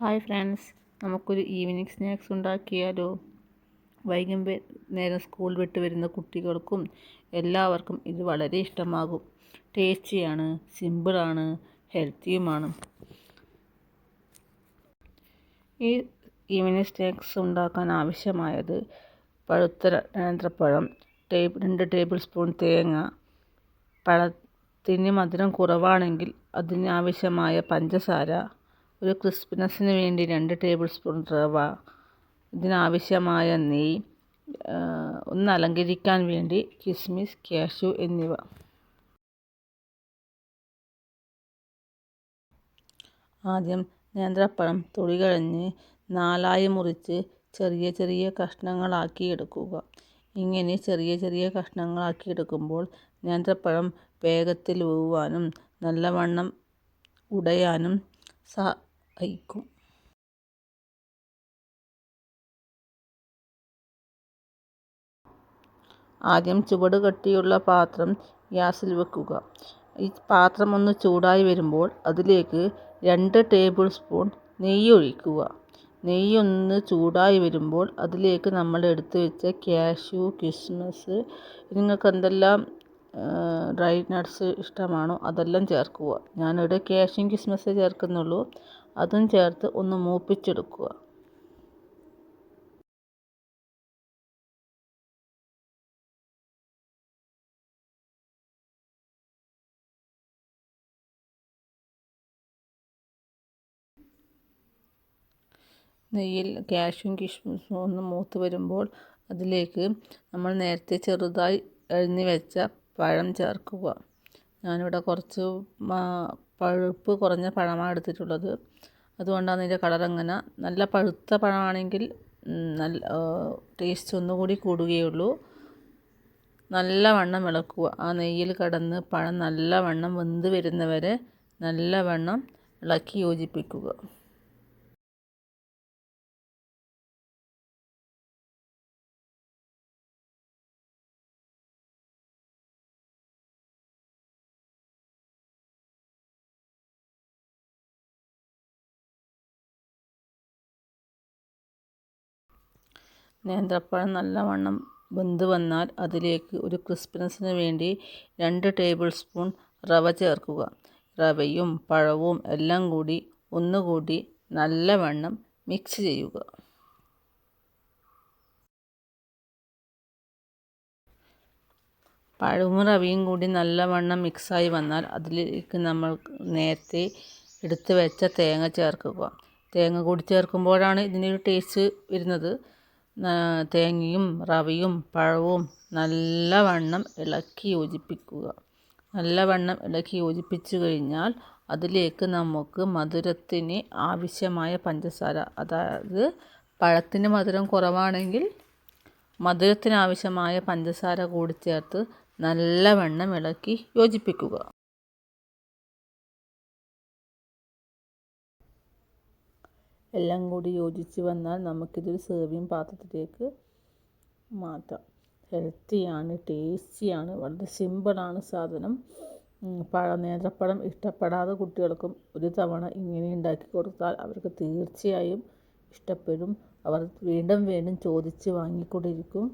Hi friends നമുക്കൊരു evening snacks ഉണ്ടാക്കിയാലോ? വൈകുമ്പോൾ നേരം സ്കൂൾ വിട്ട് വരുന്ന കുട്ടികൾക്കും എല്ലാവർക്കും ഇത് വളരെ ഇഷ്ടമാകും. ടേസ്റ്റിയാണ് സിമ്പിളാണ് ഹെൽത്തിയുമാണ് ഈ ഈവനിങ് സ്നാക്സ് ഉണ്ടാക്കാൻ ആവശ്യമായത് പഴുത്ത നേന്ത്രപ്പഴം ടേബിൾ രണ്ട് ടേബിൾ സ്പൂൺ തേങ്ങ പഴത്തിന് മധുരം കുറവാണെങ്കിൽ അതിനാവശ്യമായ പഞ്ചസാര ഒരു ക്രിസ്പിനെസ്സിന് വേണ്ടി രണ്ട് ടേബിൾ സ്പൂൺ റവ ഇതിനാവശ്യമായ നെയ്യ് ഒന്ന് അലങ്കരിക്കാൻ വേണ്ടി കിസ്മിസ് കാഷ്യൂ എന്നിവ. ആദ്യം നേന്ത്രപ്പഴം തൊലി കഴിഞ്ഞ് നാലായി മുറിച്ച് ചെറിയ ചെറിയ കഷ്ണങ്ങളാക്കി എടുക്കുക ഇങ്ങനെ ചെറിയ ചെറിയ കഷ്ണങ്ങളാക്കി എടുക്കുമ്പോൾ നേന്ത്രപ്പഴം വേഗത്തിൽ വേവാനും നല്ലവണ്ണം ഉടയാനും സഹായിക്കും. ആദ്യം ചുവട് കട്ടിയുള്ള പാത്രം ഗ്യാസിൽ വെക്കുക. ഈ പാത്രം ഒന്ന് ചൂടായി വരുമ്പോൾ അതിലേക്ക് രണ്ട് ടേബിൾ സ്പൂൺ നെയ്യ് ഒഴിക്കുക. നെയ്യ് ഒന്ന് ചൂടായി വരുമ്പോൾ അതിലേക്ക് നമ്മൾ എടുത്ത് വെച്ച കാഷ്യൂ കിസ്മസ് നിങ്ങൾക്ക് എന്തെല്ലാം ഡ്രൈ നട്ട്സ് ഇഷ്ടമാണോ അതെല്ലാം ചേർക്കുക. ഞാനിവിടെ കാഷ്യൂ കിസ്മസ് ചേർക്കുന്നുള്ളൂ. അതും ചേർത്ത് ഒന്ന് മൂപ്പിച്ചെടുക്കുക. നെയ്യിൽ കാഷ്യും കിഷ്മിഷും ഒന്ന് മൂത്ത് വരുമ്പോൾ അതിലേക്ക് നമ്മൾ നേരത്തെ ചെറുതായി അരിഞ്ഞു വെച്ച പഴം ചേർക്കുക. ഞാനിവിടെ കുറച്ച് പഴുപ്പ് കുറഞ്ഞ പഴമാണ് എടുത്തിട്ടുള്ളത്. അതുകൊണ്ടാണ് ഇതിന്റെ കളർ അങ്ങനെ. നല്ല പഴുത്ത പഴമാണെങ്കിൽ നല്ല ടേസ്റ്റ് ഒന്നുകൂടി കൂടുകയുള്ളൂ. നല്ലവണ്ണം ഇളക്കുക. ആ നെയ്യിൽ കടന്ന് പഴം നല്ല നല്ലവണ്ണം വെന്ത് വരുന്നവരെ നല്ലവണ്ണം ഇളക്കി യോജിപ്പിക്കുക. നേന്ത്രപ്പഴം നല്ലവണ്ണം വെന്ത് വന്നാൽ അതിലേക്ക് ഒരു ക്രിസ്പിനെസ്സിന് വേണ്ടി രണ്ട് ടേബിൾ സ്പൂൺ റവ ചേർക്കുക. റവയും പഴവും എല്ലാം കൂടി ഒന്നുകൂടി നല്ലവണ്ണം മിക്സ് ചെയ്യുക. പഴവും റവയും കൂടി നല്ലവണ്ണം മിക്സായി വന്നാൽ അതിലേക്ക് നമ്മൾ നേരത്തെ എടുത്തു വെച്ച തേങ്ങ ചേർക്കുക. തേങ്ങ കൂടി ചേർക്കുമ്പോഴാണ് ഇതിനൊരു ടേസ്റ്റ് വരുന്നത്. തേങ്ങയും റവയും പഴവും നല്ലവണ്ണം ഇളക്കി യോജിപ്പിക്കുക. നല്ലവണ്ണം ഇളക്കി യോജിപ്പിച്ച് കഴിഞ്ഞാൽ അതിലേക്ക് നമുക്ക് മധുരത്തിന് ആവശ്യമായ പഞ്ചസാര അതായത് പഴത്തിന് മധുരം കുറവാണെങ്കിൽ മധുരത്തിന് ആവശ്യമായ പഞ്ചസാര കൂടി ചേർത്ത് നല്ലവണ്ണം ഇളക്കി യോജിപ്പിക്കുക. എല്ലാം കൂടി യോജിച്ച് വന്നാൽ നമുക്കിതൊരു സെർവിങ് പാത്രത്തിലേക്ക് മാറ്റാം. ഹെൽത്തിയാണ് ടേസ്റ്റിയാണ് വളരെ സിമ്പിളാണ് സാധനം. പഴ നേന്ത്രപ്പഴം ഇഷ്ടപ്പെടാതെ കുട്ടികൾക്കും ഒരു തവണ ഇങ്ങനെ ഉണ്ടാക്കി കൊടുത്താൽ അവർക്ക് തീർച്ചയായും ഇഷ്ടപ്പെടും. അവർ വീണ്ടും വീണ്ടും ചോദിച്ച് വാങ്ങിക്കൊണ്ടിരിക്കും.